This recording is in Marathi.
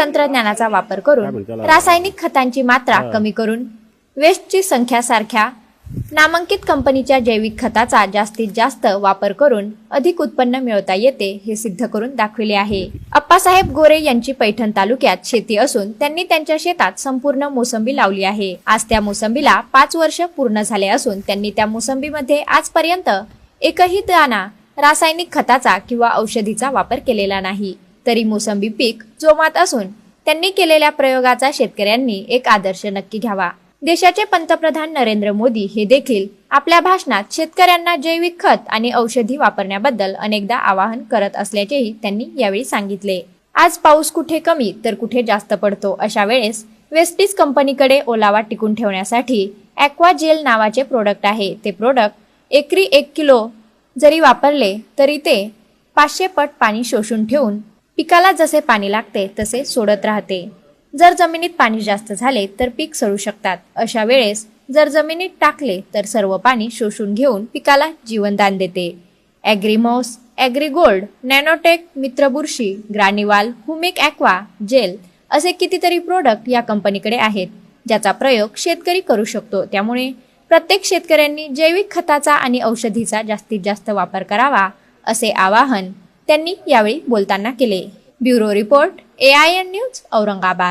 तंत्रज्ञानाचा वापर करून रासायनिक खतांची मात्रा कमी करून वेस्टची संख्या सारख्या नामांकित कंपनीच्या जैविक खताचा जास्तीत जास्त वापर करून अधिक उत्पन्न मिळवता येते हे सिद्ध करून दाखविले आहे. अप्पासाहेब गोरे यांची पैठण तालुक्यात शेती असून त्यांनी त्यांच्या शेतात संपूर्ण मोसंबी लावली आहे. आज त्या मोसंबीला पाच वर्ष पूर्ण झाले असून त्यांनी त्या मोसंबीमध्ये आजपर्यंत एकही दाणा रासायनिक खताचा किंवा औषधीचा वापर केलेला नाही. तरी मोसंबी पीक जोमात असून त्यांनी केलेल्या प्रयोगाचा शेतकऱ्यांनी एक आदर्श नक्की घ्यावा. देशाचे पंतप्रधान नरेंद्र मोदी हे देखील आपल्या भाषणात शेतकऱ्यांना जैविक खत आणि औषधी वापरण्याबद्दल अनेकदा आवाहन करत असल्याचेही त्यांनी यावेळी सांगितले. आज पाऊस कुठे कमी तर कुठे जास्त पडतो अशा वेळेस वेस्टीज कंपनीकडे ओलावा टिकून ठेवण्यासाठी ॲक्वा जेल नावाचे प्रोडक्ट आहे. ते प्रोडक्ट एकरी एक किलो जरी वापरले तरी ते पाचशे पट पाणी शोषून ठेवून पिकाला जसे पाणी लागते तसे सोडत राहते. जर जमिनीत पाणी जास्त झाले तर पीक सडू शकतात. अशा वेळेस जर जमिनीत टाकले तर सर्व पाणी शोषून घेऊन पिकाला जीवनदान देते. ॲग्रीमॉस ॲग्रीगोल्ड नॅनोटेक मित्रबुरशी ग्रानिवाल हुमिक ॲक्वा जेल असे कितीतरी प्रोडक्ट या कंपनीकडे आहेत ज्याचा प्रयोग शेतकरी करू शकतो. त्यामुळे प्रत्येक शेतकऱ्यांनी जैविक खताचा आणि औषधीचा जास्तीत जास्त वापर करावा असे आवाहन त्यांनी यावेळी बोलताना केले. Bureau report A I N news Aurangabad.